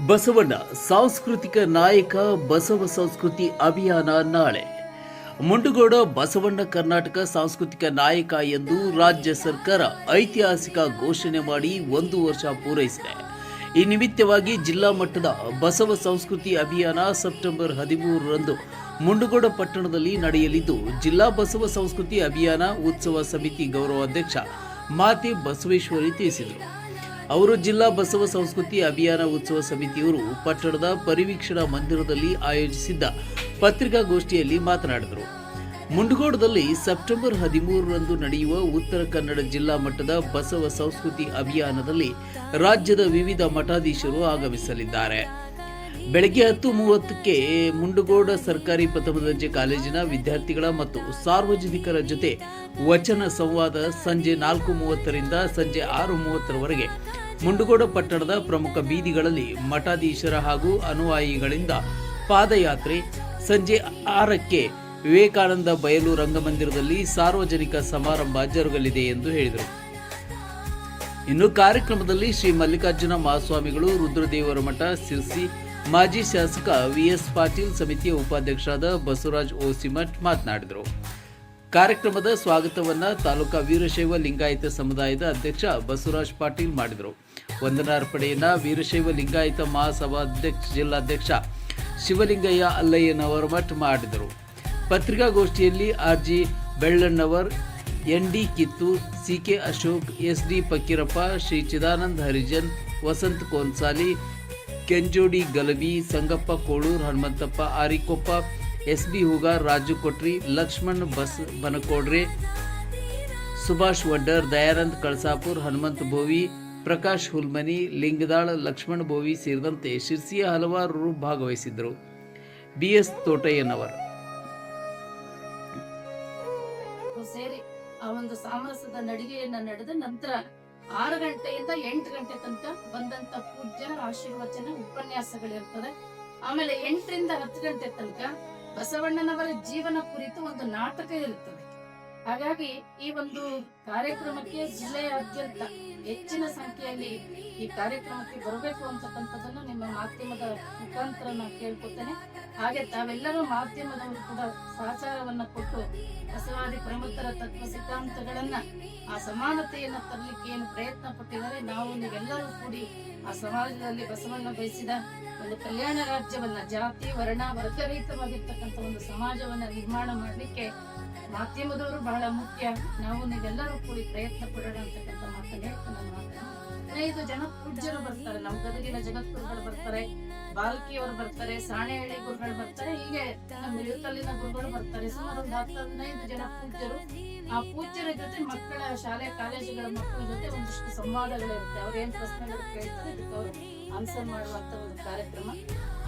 ಬಸವಣ್ಣ, ಸಾಂಸ್ಕೃತಿಕ ನಾಯಕ, ಬಸವ ಸಂಸ್ಕೃತಿ ಅಭಿಯಾನ ನಾಳೆ. ಮುಂಡಗೋಡ, ಬಸವಣ್ಣ ಕರ್ನಾಟಕ ಸಾಂಸ್ಕೃತಿಕ ನಾಯಕ ಎಂದು ರಾಜ್ಯ ಸರ್ಕಾರ ಐತಿಹಾಸಿಕ ಘೋಷಣೆ ಮಾಡಿ ಒಂದು ವರ್ಷ ಪೂರೈಸಿದೆ. ಈ ನಿಮಿತ್ತವಾಗಿ ಜಿಲ್ಲಾ ಮಟ್ಟದ ಬಸವ ಸಂಸ್ಕೃತಿ ಅಭಿಯಾನ ಸೆಪ್ಟೆಂಬರ್ ಹದಿಮೂರರಂದು ಮುಂಡಗೋಡ ಪಟ್ಟಣದಲ್ಲಿ ನಡೆಯಲಿದ್ದು, ಜಿಲ್ಲಾ ಬಸವ ಸಂಸ್ಕೃತಿ ಅಭಿಯಾನ ಉತ್ಸವ ಸಮಿತಿ ಗೌರವಾಧ್ಯಕ್ಷ ಮಾತೆ ಬಸವೇಶ್ವರಿ ತಿಳಿಸಿದರು. ಅವರು ಜಿಲ್ಲಾ ಬಸವ ಸಂಸ್ಕೃತಿ ಅಭಿಯಾನ ಉತ್ಸವ ಸಮಿತಿಯವರು ಪಟ್ಟಣದ ಪರಿವೀಕ್ಷಣಾ ಮಂದಿರದಲ್ಲಿ ಆಯೋಜಿಸಿದ್ದ ಪತ್ರಿಕಾಗೋಷ್ಠಿಯಲ್ಲಿ ಮಾತನಾಡಿದರು. ಮುಂಡಗೋಡದಲ್ಲಿ ಸೆಪ್ಟೆಂಬರ್ ಹದಿಮೂರರಂದು ನಡೆಯುವ ಉತ್ತರ ಕನ್ನಡ ಜಿಲ್ಲಾ ಮಟ್ಟದ ಬಸವ ಸಂಸ್ಕೃತಿ ಅಭಿಯಾನದಲ್ಲಿ ರಾಜ್ಯದ ವಿವಿಧ ಮಠಾಧೀಶರು ಆಗಮಿಸಲಿದ್ದಾರೆ. ಬೆಳಗ್ಗೆ ಹತ್ತು ಮೂವತ್ತಕ್ಕೆ ಮುಂಡಗೋಡ ಸರ್ಕಾರಿ ಪ್ರಥಮ ದರ್ಜೆ ಕಾಲೇಜಿನ ವಿದ್ಯಾರ್ಥಿಗಳ ಮತ್ತು ಸಾರ್ವಜನಿಕರ ಜೊತೆ ವಚನ ಸಂವಾದ ಸಂಜೆ ನಾಲ್ಕು ಮೂವತ್ತರಿಂದ ಸಂಜೆ ಆರು ಮೂವತ್ತರವರೆಗೆ ಮುಂಡಗೋಡ ಪಟ್ಟಣದ ಪ್ರಮುಖ ಬೀದಿಗಳಲ್ಲಿ ಮಠಾಧೀಶರ ಹಾಗೂ ಅನುಯಾಯಿಗಳಿಂದ ಪಾದಯಾತ್ರೆ. ಸಂಜೆ ಆರಕ್ಕೆ ವಿವೇಕಾನಂದ ಬಯಲು ರಂಗಮಂದಿರದಲ್ಲಿ ಸಾರ್ವಜನಿಕ ಸಮಾರಂಭ ಜರುಗಲಿದೆ ಎಂದು ಹೇಳಿದರು. ಇನ್ನು ಕಾರ್ಯಕ್ರಮದಲ್ಲಿ ಶ್ರೀ ಮಲ್ಲಿಕಾರ್ಜುನ ಮಹಾಸ್ವಾಮಿಗಳು, ರುದ್ರದೇವರ ಮಠ, ಸಿರ್ಸಿ, ಮಾಜಿ ಶಾಸಕ ವಿಎಸ್ ಪಾಟೀಲ್ ಸಮಿತಿಯ ಉಪಾಧ್ಯಕ್ಷರಾದ ಬಸವರಾಜ್ ಓಸಿಮಠ್ ಮಾತನಾಡಿದರು. ಕಾರ್ಯಕ್ರಮದ ಸ್ವಾಗತವನ್ನು ತಾಲೂಕಾ ವೀರಶೈವ ಲಿಂಗಾಯತ ಸಮುದಾಯದ ಅಧ್ಯಕ್ಷ ಬಸವರಾಜ್ ಪಾಟೀಲ್ ಮಾಡಿದರು. ವಂದನಾರ್ಪಣೆಯನ್ನ ವೀರಶೈವ ಲಿಂಗಾಯತ ಮಹಾಸಭಾಧ್ಯಕ್ಷ, ಜಿಲ್ಲಾಧ್ಯಕ್ಷ ಶಿವಲಿಂಗಯ್ಯ ಅಲ್ಲಯ್ಯನವರ ಮಠ ಮಾಡಿದರು. ಪತ್ರಿಕಾಗೋಷ್ಠಿಯಲ್ಲಿ R G Bellannavar N D Kittu C K Ashok S D Fakirappa, Shri Chidananda Harijan, Vasant Konsali, Kenjodi Galavi Sangappa Kolur, Hanumanthappa Arikoppa S B Hoogar Raju Kotri, Lakshman Bas Banakodri, Subhash Vaddar, Dayanand Kalasapur, Hanumanth Bovi, Prakash Hulmani, Lingadal, Lakshman Bovi ಸೇರಿದಂತೆ ಶಿರ್ಸಿಯ ಹಲವಾರು ಭಾಗವಹಿಸಿದ್ದರು. BS Thotayyanavar. ಸೇರಿ ಆ ಒಂದು ಸಾಮರಸ್ಯದ ನಡಿಗೆಯನ್ನ ನಡೆದ ನಂತರ ಆರು ಗಂಟೆಯಿಂದ ಎಂಟು ಗಂಟೆ ತನಕ ಬಂದಂತ ಪೂಜ್ಯ ಆಶೀರ್ವಚನ ಉಪನ್ಯಾಸಗಳಿರ್ತದೆ. ಆಮೇಲೆ ಎಂಟರಿಂದ ಹತ್ತು ಗಂಟೆ ತನಕ ಬಸವಣ್ಣನವರ ಜೀವನ ಕುರಿತು ಒಂದು ನಾಟಕ ಇರುತ್ತದೆ. ಹಾಗಾಗಿ ಈ ಒಂದು ಕಾರ್ಯಕ್ರಮಕ್ಕೆ ಜಿಲ್ಲೆಯಾದ್ಯಂತ ಹೆಚ್ಚಿನ ಸಂಖ್ಯೆಯಲ್ಲಿ ಈ ಕಾರ್ಯಕ್ರಮಕ್ಕೆ ಬರಬೇಕು ಅಂತಕ್ಕಂಥದ್ದನ್ನು ನಿಮ್ಮ ಮಾಧ್ಯಮದ ಮುಖಾಂತರ ನಾನು ಕೇಳ್ಕೊತೇನೆ. ಹಾಗೆ ತಾವೆಲ್ಲರೂ ಮಾಧ್ಯಮದವರು ಕೂಡ ಸಹಚಾರವನ್ನ ಕೊಟ್ಟು ಬಸವಾದಿ ಪ್ರಮುಖರ ತತ್ವ ಸಿದ್ಧಾಂತಗಳನ್ನ, ಆ ಸಮಾನತೆಯನ್ನ ತರಲಿಕ್ಕೆ ಏನು ಪ್ರಯತ್ನ ಪಟ್ಟಿದ್ದಾರೆ. ನಾವು ನೀವೆಲ್ಲರೂ ಕೂಡಿ ಆ ಸಮಾಜದಲ್ಲಿ ಬಸವಣ್ಣ ಬಯಸಿದ ಒಂದು ಕಲ್ಯಾಣ ರಾಜ್ಯವನ್ನ, ಜಾತಿ, ವರ್ಣ, ವರ್ಗರಹಿತವಾಗಿರ್ತಕ್ಕಂಥ ಒಂದು ಸಮಾಜವನ್ನ ನಿರ್ಮಾಣ ಮಾಡಲಿಕ್ಕೆ ಮಾಧ್ಯಮದವರು ಬಹಳ ಮುಖ್ಯ. ನಾವು ನೀವೆಲ್ಲರೂ ಕೂಡಿ ಪ್ರಯತ್ನ ಪಡೋಣ ಅಂತಕ್ಕಂಥ ಮಾತನ್ನ ಹೇಳ್ತಾ ಮಾತನ್ನ ಹದಿನೈದು ಜನ ಪೂಜ್ಯರು ಬರ್ತಾರೆ, ನಮ್ಮ ಗದಗಿನ ಜಗದ್ಗುರುಗಳು ಬರ್ತಾರೆ, ಬಾಲ್ಕಿಯವರು ಬರ್ತಾರೆ, ಸಾಣೆಹಳ್ಳಿ ಗುರುಗಳು ಬರ್ತಾರೆ, ಹೀಗೆ ನಮ್ಮ ಇಳುಕಲ್ಲಿನ ಗುರುಗಳು ಬರ್ತಾರೆ. ಸುಮಾರು ಒಂದು ಹತ್ತು ಜನ ಪೂಜ್ಯರು. ಆ ಪೂಜ್ಯರ ಜೊತೆ ಮಕ್ಕಳ ಶಾಲೆ, ಕಾಲೇಜುಗಳ ಮಕ್ಕಳ ಜೊತೆ ಒಂದಿಷ್ಟು ಸಂವಾದಗಳಿರುತ್ತೆ. ಅವ್ರು ಏನ್ ಪ್ರಶ್ನೆಗಳು ಕೇಳ್ತಾರೆ ಅವರು ಆನ್ಸರ್ ಮಾಡುವಂತ ಒಂದು ಕಾರ್ಯಕ್ರಮ.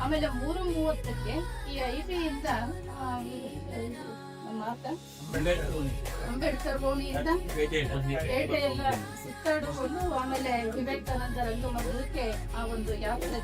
ಆಮೇಲೆ ಮೂರು ಮೂವತ್ತಕ್ಕೆ ಈ ಐ ಇಂದ ಆತ ಅಂಬೇಡ್ಕರ್ ಭವನಿಯಿಂದ ಪೇಟೆ ಎಲ್ಲ ಸುತ್ತಾಡಿಕೊಂಡು ಆಮೇಲೆ ವಿವೇಕಾನಂದ ರಂಗಮಂದಿರಕ್ಕೆ ಆ ಒಂದು ಯಾತ್ರೆ